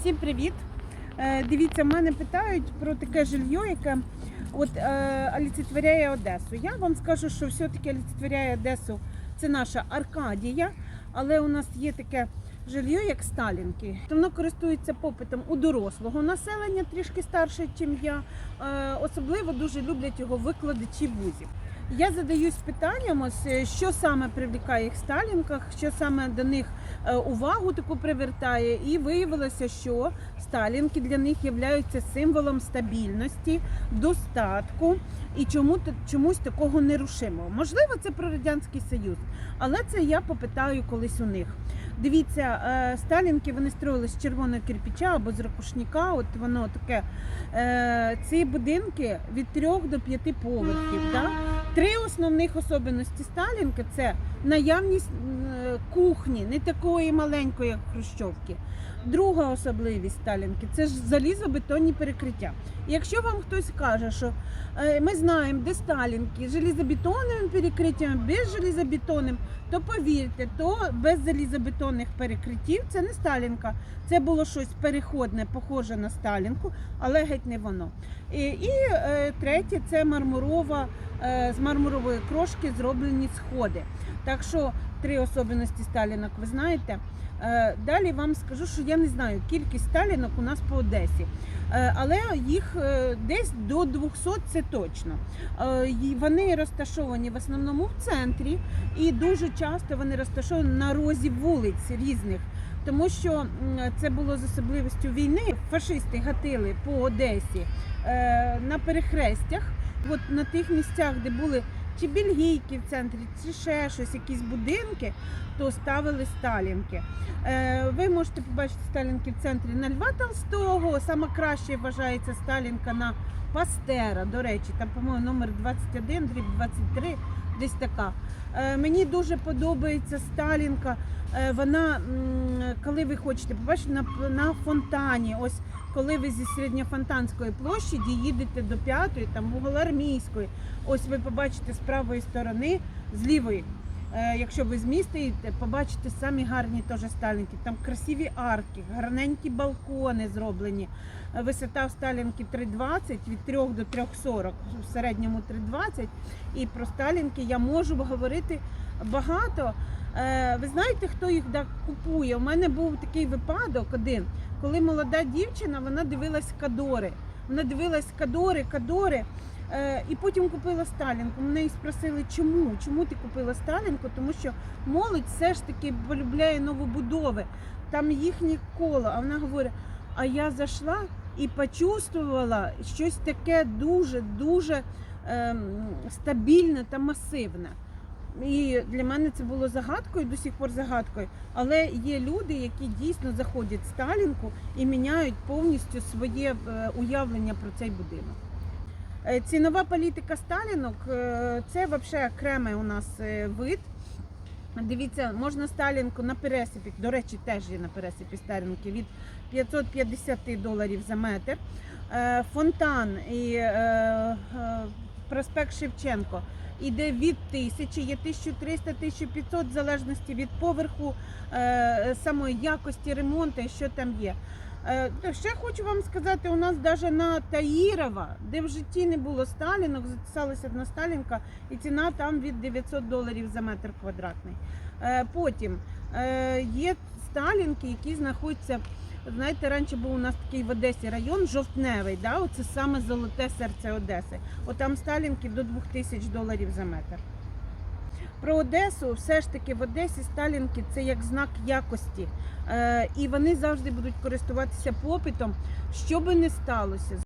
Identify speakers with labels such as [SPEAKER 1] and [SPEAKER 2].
[SPEAKER 1] Всім привіт! Е, Дивіться, мене питають про таке жилье, яке от, е, олицетворяє Одесу. Я вам скажу, що все-таки олицетворяє Одесу це наша Аркадія, але у нас є таке жилье, як Сталінки. Воно користується попитом у дорослого населення, трішки старше, ніж я. Е, Особливо дуже люблять його викладачі вузів. Я задаюсь питанням, ось, е, що саме привлікає їх в Сталінках, що саме до них е, увагу таку привертає, і виявилося, що Сталінки для них являються символом стабільності, достатку і чому чомусь такого нерушимого. Можливо, це про радянський союз, але це я попитаю колись у них. Дивіться, е, Сталінки вони строїли з червоного кирпича або з ракушника. От воно таке. Е, Ці будинки від трьох до п'яти поверхів. Да? Три основних особливості Сталінки це наявність е, кухні, не такої маленької, як Хрущовки. Друга особливість Сталінки це ж залізобетонні перекриття. Якщо вам хтось каже, що ми знаємо, де Сталінки з железобетонним перекриттям, без железобетонним, то повірте, то без залізобетонних перекриттів це не Сталінка. Це було щось переходне, похоже на Сталінку, але геть не воно. І, і е, третє це мармурова, з мармурової крошки зроблені сходи. Так що три особливості Сталінок, ви знаєте. Е, Далі вам скажу, що я не знаю кількість Сталінок у нас по Одесі, Е, але їх е, десь до 200 це точно. Е, Вони розташовані в основному в центрі, і дуже часто вони розташовані на розі вулиць різних. Тому що це було з особливістю війни. Фашисти гатили по Одесі е, на перехрестях, от на тих місцях, де були чи бельгійки в центрі, чи ще щось, якісь будинки, то ставили сталінки. Е, Ви можете побачити сталінки в центрі на Льва Толстого. Саме краще вважається сталінка на Пастера. До речі, там, по-моєму, номер 21, дріб 23, десь така. Е, Мені дуже подобається Сталінка. Е, Вона, коли ви хочете побачити на, на фонтані, ось коли ви зі середньофонтанської площі їдете до п'ятої, там Уголармійської, ось ви побачите з правої сторони, з лівої. Е, Якщо ви з міста їдете, побачите самі гарні теж сталінки. Там красиві арки, гарненькі балкони зроблені. Е, Висота в Сталінки 3,20 від 3 до 3,40, в середньому 3,20. І про Сталінки я можу говорити багато. Е, Ви знаєте, хто їх купує? У мене був такий випадок один, коли молода дівчина вона дивилась кадори. Вона дивилась кадори, кадори. Е, І потім купила Сталінку. Мене і спросили, чому? Чому ти купила Сталінку? Тому що молодь все ж таки полюбляє новобудови. Там їхнє коло. А вона говорить: а я зайшла і почувствувала щось таке дуже-дуже ем, стабільне та масивне. І для мене це було загадкою, до сих пор загадкою. Але є люди, які дійсно заходять в Сталінку і міняють повністю своє е, уявлення про цей будинок. Е, Цінова політика Сталінок е, це взагалі окремий у нас е, вид. Дивіться, можна Сталінку на пересипі, до речі, теж є на пересипі Сталінки від 550 доларів за метр. Фонтан і проспект Шевченко іде від 1000, є 1300-1500 в залежності від поверху самої якості ремонту, що там є. Е, то Ще хочу вам сказати, у нас навіть на Таїрова, де в житті не було Сталінок, записалася одна Сталінка, і ціна там від 900 доларів за метр квадратний. Е, Потім е, є Сталінки, які знаходяться. Знаєте, раніше був у нас такий в Одесі район жовтневий, да? оце саме золоте серце Одеси. Отам Сталінки до 2000 доларів за метр. Про Одесу, все ж таки в Одесі Сталінки це як знак якості. Е, і вони завжди будуть користуватися попитом, що би не сталося.